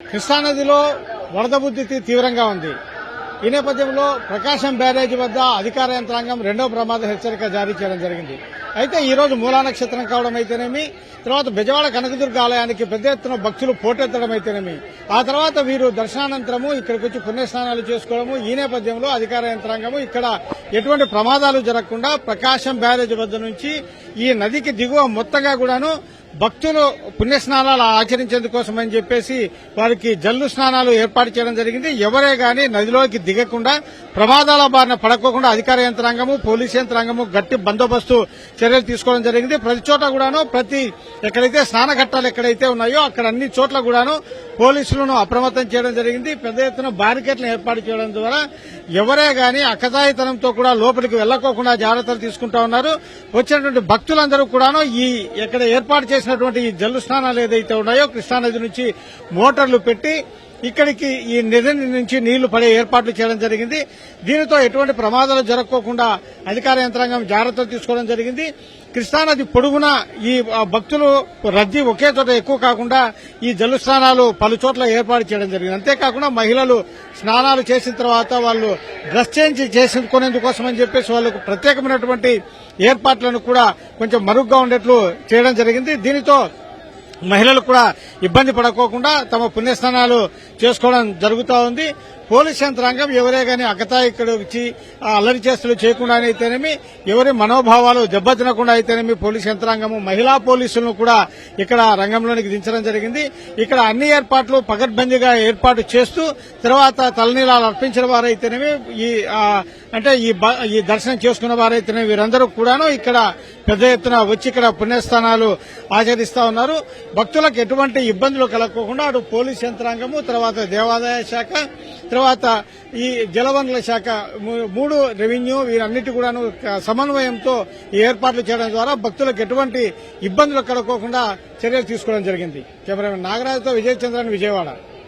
కృష్ణానదిలో వరద ఉధృతి తీవ్రంగా ఉంది. ఈ నేపథ్యంలో ప్రకాశం బ్యారేజీ వద్ద అధికార యంత్రాంగం రెండో ప్రమాద హెచ్చరిక జారీ చేయడం జరిగింది. అయితే ఈ రోజు మూలా నక్షత్రం కావడం అయితేనేమి తర్వాత బెజవాడ కనకదుర్గ ఆలయానికి పెద్ద ఎత్తున భక్తులు పోటెత్తడం అయితేనేమి ఆ తర్వాత వీరు దర్శనానంతరము ఇక్కడికి వచ్చి పుణ్యస్నానాలు చేసుకోవడము ఈ నేపథ్యంలో అధికార యంత్రాంగము ఇక్కడ ఎటువంటి ప్రమాదాలు జరగకుండా ప్రకాశం బ్యారేజ్ వద్ద నుంచి ఈ నదికి దిగువ మొత్తంగా కూడాను భక్తులు పుణ్యస్నానాలు ఆచరించేందుకోసం అని చెప్పేసి వారికి జల్లు స్నానాలు ఏర్పాటు చేయడం జరిగింది. ఎవరే గాని నదిలోకి దిగకుండా ప్రమాదాల బారిన పడకోకుండా అధికార యంత్రాంగము పోలీస్ యంత్రాంగము గట్టి బందోబస్తు చర్యలు తీసుకోవడం జరిగింది. ప్రతి చోట కూడాను ప్రతి ఎక్కడైతే స్నాన ఘట్టాలు ఎక్కడైతే ఉన్నాయో అక్కడ అన్ని చోట్ల కూడాను పోలీసులను అప్రమత్తం చేయడం జరిగింది. పెద్ద ఎత్తున బారికేట్లను ఏర్పాటు చేయడం ద్వారా ఎవరే గాని అకతాయితనంతో కూడా లోపలికి వెళ్ళకోకుండా జాగ్రత్తలు తీసుకుంటా ఉన్నారు. వచ్చినటువంటి భక్తులందరూ కూడాను ఈ ఇక్కడ ఏర్పాటు చేసినటువంటి ఈ జల్లు స్నానాలు ఏదైతే ఉన్నాయో కృష్ణానది నుంచి మోటార్లు పెట్టి ఇక్కడికి ఈ నిధి నుంచి నీళ్ళు పడే ఏర్పాట్లు చేయడం జరిగింది. దీనితో ఎటువంటి ప్రమాదాలు జరగకోకుండా అధికార యంత్రాంగం జాగ్రత్తలు తీసుకోవడం జరిగింది. కృష్ణానది పొడుగున ఈ ఆ, భక్తులు రద్దీ ఒకే చోట ఎక్కువ కాకుండా ఈ జల్లు స్నానాలు పలు చోట్ల ఏర్పాటు చేయడం జరిగింది. అంతేకాకుండా మహిళలు స్నానాలు చేసిన తర్వాత వాళ్ళు డ్రెస్ చేంజ్ చేసుకునేందుకోసం అని చెప్పేసి వాళ్ళకు ప్రత్యేకమైనటువంటి ఏర్పాట్లను కూడా కొంచెం మరుగ్గా ఉండేట్లు చేయడం జరిగింది. దీనితో మహిళలు కూడా ఇబ్బంది పడకోకుండా తమ పుణ్యస్నానాలు చేసుకోవడం జరుగుతూ ఉంది. పోలీస్ యంత్రాంగం ఎవరే గాని అగతాయిక్కడ వచ్చి అల్లరి చేస్తులు చేయకుండా అయితేనేమి ఎవరి మనోభావాలు దెబ్బతినకుండా అయితేనేమి పోలీస్ యంత్రాంగము మహిళా పోలీసులను కూడా ఇక్కడ రంగంలోనికి దించడం జరిగింది. ఇక్కడ అన్ని ఏర్పాట్లు పగడ్బందీగా ఏర్పాటు చేస్తూ తర్వాత తలనీలాలు అర్పించిన వారైతేనేమి ఈ అంటే ఈ బ- ఈ దర్శనం చేసుకున్న వారైతేనే వీరందరూ కూడాను ఇక్కడ పెద్ద ఎత్తున వచ్చి ఇక్కడ పుణ్యస్థానాలు ఆచరిస్తా ఉన్నారు. భక్తులకు ఎటువంటి ఇబ్బందులు కలగకుండా అటు పోలీస్ యంత్రాంగము తర్వాత దేవాదాయ శాఖ తర్వాత ఈ జలవనరుల శాఖ మూ- మూడు రెవెన్యూ వీరన్నిటి కూడాను సమన్వయంతో ఈ ఏర్పాట్లు చేయడం ద్వారా భక్తులకు ఎటువంటి ఇబ్బందులు కలగకుండా చర్యలు తీసుకోవడం జరిగింది. కెమెరామెన్ నాగరాజుతో విజయచంద్రన్ విజయవాడ.